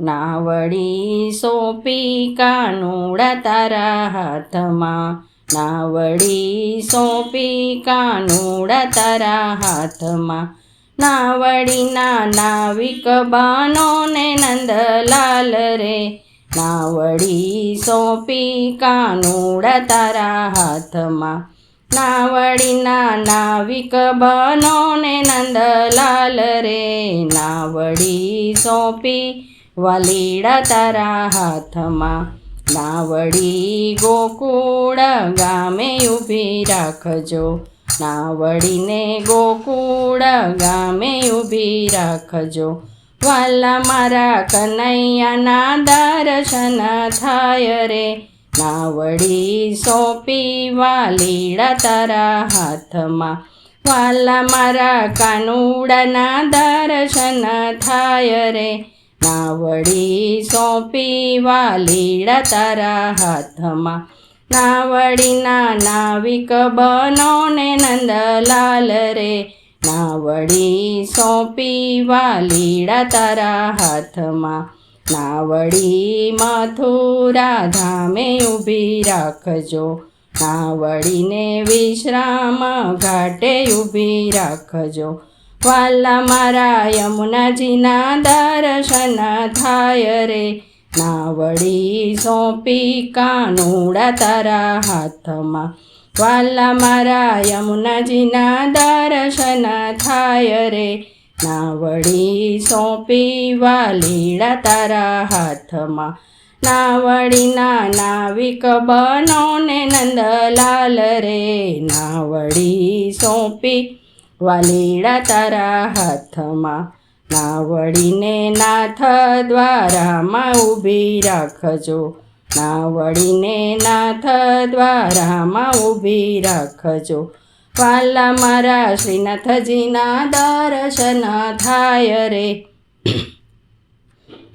નાવડી સોંપી કાનુડા તારા હાથમાં. નાવડી સોંપી કાનુડા તારા હાથમાં. નાવડીના નાવિક બાનો ને નંદલાલ રે. નાવડી સોંપી કાનુડા તારા હાથમાં. નાવડીના નાવિક બનો ને નંદલાલ રે. નાવડી સોંપી વાલીડા તારા હાથમાં નાવડી ગોકુળ ગામે ઊભી રાખજો. નાવડીને ગોકુળ ગામે ઊભી રાખજો. વાલા મારા કનૈયાના દર્શન થાય રે. નાવડી સોંપી વાલીડા તારા હાથમાં. વાલા મારા કાનુડાના દર્શન થાય રે. નાવડી સોંપી વાલીડા તારા હાથમાં. નાવડીના નાવિક બનો ને નંદલાલ રે. નાવડી સોંપી વાલીડા તારા હાથમાં. નાવડી મથુરા ધામે ઊભી રાખજો. નાવડીને વિશ્રામ ઘાટે ઊભી રાખજો. વાલા મારા યમુનાજીના દર્શન થાય રે. નાવડી સોંપી કાનુડા તારા હાથમાં. વાલા મારા યમુનાજીના દર્શન થાય રે. નાવડી સોંપી વાલીડા તારા હાથમાં. નાવડીના નાવિક બનો ને નંદલાલ રે. નાવડી સોંપી વાલીડા તારા હાથમાં નાવડીને નાથ દ્વારામાં ઊભી રાખજો. નાવડીને નાથ દ્વારામાં ઊભી રાખજો. વાલા મારા શ્રીનાથજીના દર્શન થાય રે.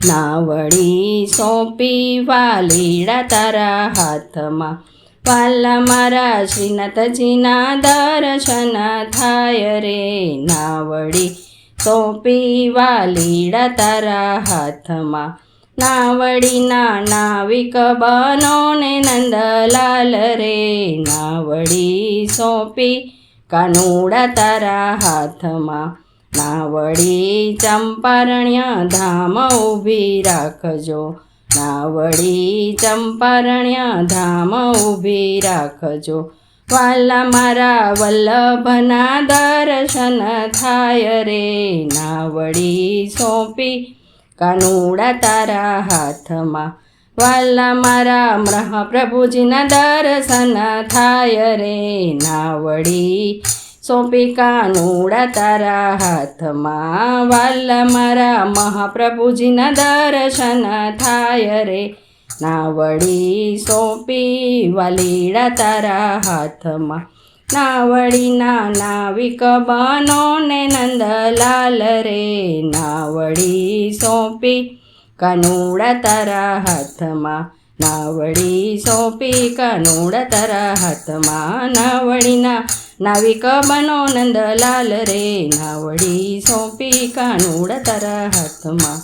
નાવડી સોંપી વાલીડા તારા હાથમાં વાલા મારા શ્રીનાથજીના દર્શન થાય રે નાવડી. સોંપી વાલીડા તારા હાથમાં. નાવડીના નાવિક બનો ને નંદલાલ રે નાવડી. સોંપી કાનુડા તારા હાથમાં. નાવડી ચંપારણ્ય ધામ ઊભી રાખજો. નાવડી ચંપારણ્યા ધામ ઊભી રાખજો. વાલા મારા વલ્લભના દર્શન થાય રે. નાવડી સોંપી કાનુડા તારા હાથમાં. વાલા મારા મહાપ્રભુજીના દર્શન થાય રે. નાવડી સોંપી કાનુડા તારા હાથમાં વાલા મારા મહાપ્રભુજીના દર્શન થાય રે નાવડી સોંપી વાલીડા તારા હાથમાં નાવડીના નાવિક બનો ને નંદલાલ રે નાવડી સોંપી કાનુડા તારા હાથમાં નાવડી સોંપી કાનુડા તારા હાથમાં નાવડીના નાવિક બનો નંદલાલ રે નાવડી સોંપી કાનુડા તારા હાથમાં